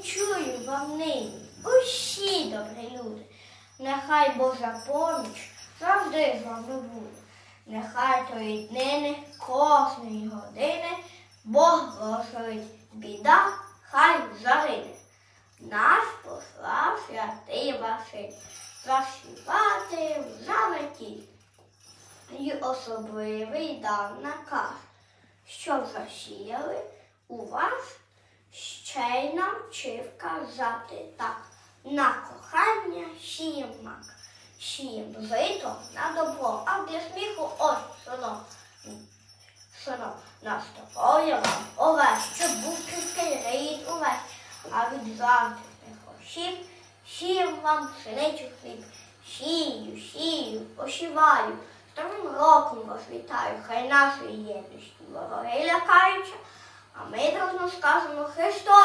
вінчую вам нині, усі добрі люди. Нехай Божа поміч завжди з вами буде. Нехай тої днини, кожної години Бог благословить біда, хай загине. Нас послав святий Василь заспівати в заметі. І особливий дав наказ, щоб засіяли у вас ще й навчив казати так. На кохання сієм мак, сієм жито на добро, а для сміху ось синок. Синок, наступає вам овець, щоб був чистий рід увесь, а від завтрашніх ощів сієм вам пшеничу хліб. Сію, сію, з новим роком вас вітаю, хай нашої єдності вороги лякаються, а ми дружно скажемо Христос.